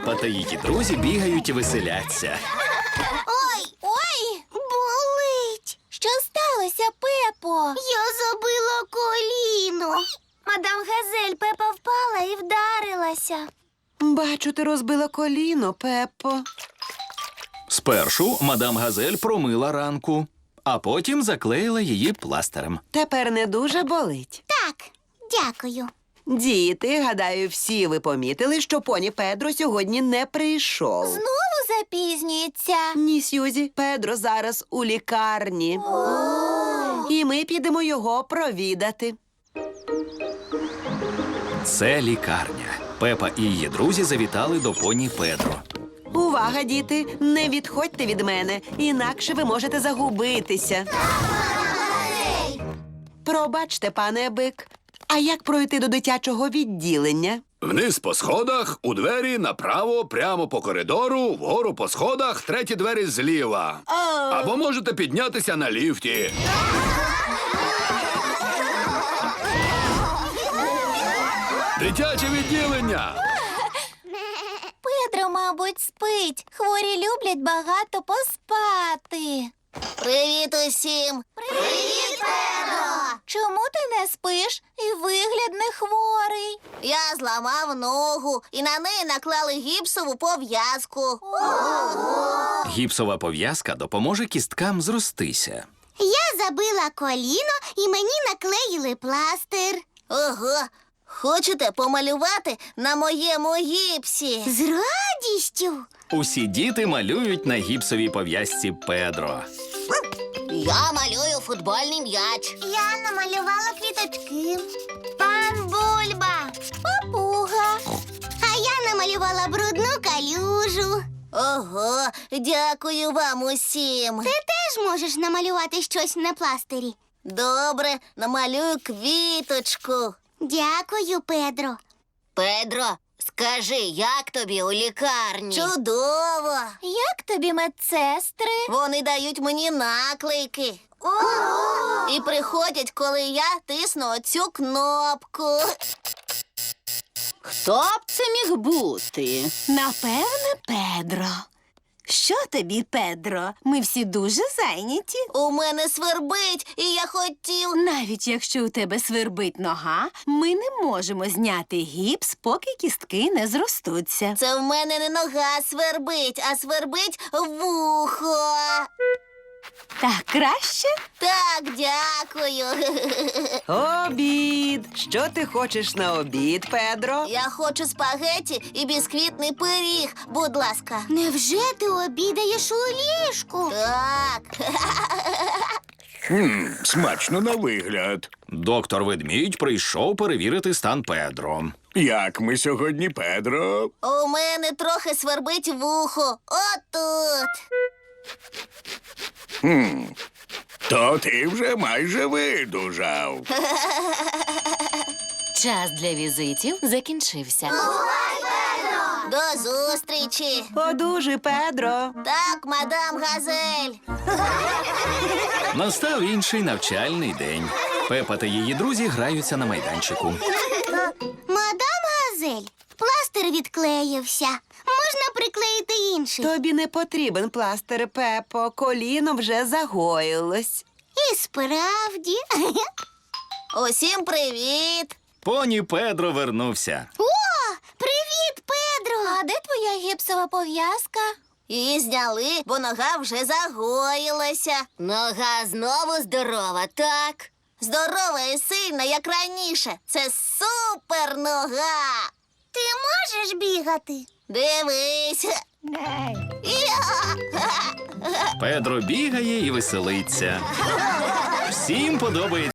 Пепа та її друзі бігають і веселяться. Ой, ой, болить. Що сталося, Пепо? Я забила коліно. Мадам Газель, Пепа впала і вдарилася. Бачу, ти розбила коліно, Пеппо. Спершу мадам Газель промила ранку, а потім заклеїла її пластирем. Тепер не дуже болить. Так, дякую. Діти, гадаю, всі ви помітили, що поні Педро сьогодні не прийшов. Знову запізнюється. Ні, Сюзі, Педро зараз у лікарні. І ми підемо його провідати. Це лікарня. Пепа і її друзі завітали до поні Педро. Увага, діти! Не відходьте від мене, інакше ви можете загубитися. Пробачте, пане бик. А як пройти до дитячого відділення? Вниз по сходах, у двері, направо, прямо по коридору, вгору по сходах, треті двері зліва. Або можете піднятися на ліфті. Дитяче відділення. Педро, мабуть, спить. Хворі люблять багато поспати. Привіт усім. Привіт, Педро. Чому ти не спиш вигляд не хворий? Я зламав ногу і на неї наклали гіпсову пов'язку. Гіпсова пов'язка допоможе кісткам зростися. Я забила коліно і мені наклеїли пластир. Ого. Хочете помалювати на моєму гіпсі? З радістю. Усі діти малюють на гіпсовій пов'язці Педро. Я малюю футбольний м'яч. Я намалювала квіточки. Калюжу. Ого, дякую вам усім. Ти теж можеш намалювати щось на пластирі. Добре, намалюю квіточку. Дякую, Педро. Педро, скажи, як тобі у лікарні? Чудово. Як тобі медсестри? Вони дають мені наклейки. І приходять, коли я тисну оцю кнопку. Хто б це міг бути? Напевне, Педро. Що тобі, Педро? Ми всі дуже зайняті. У мене свербить, і я хотів. Навіть якщо у тебе свербить нога, ми не можемо зняти гіпс, поки кістки не зростуться. Це в мене не нога свербить, а свербить вухо. Так краще? Так, дякую. Обід! Що ти хочеш на обід, Педро? Я хочу спагеті і бісквітний пиріг, будь ласка. Невже ти обідаєш у ліжку? Так. Хм, смачно на вигляд. Доктор ведмідь прийшов перевірити стан Педро. Як ми сьогодні, Педро? У мене трохи свербить вухо. Отут. Хм. То ти вже майже видужав. Час для візитів закінчився. До зустрічі. Одужуй, Педро. Так, мадам Газель. Настав інший навчальний день. Пепа та її друзі граються на майданчику. Мадам Газель, пластир відклеївся. Можна приклеїти інший. Тобі не потрібен пластир, Пепо. Коліно вже загоїлось. І справді. Усім привіт. Поні Педро вернувся. О, привіт, Педро. А де твоя гіпсова пов'язка? Її зняли, бо нога вже загоїлася. Нога знову здорова, так? Здорова і сильна, як раніше. Це супер нога. Ти можеш бігати? Дивись. Педро бігає і веселиться. Всім подобається.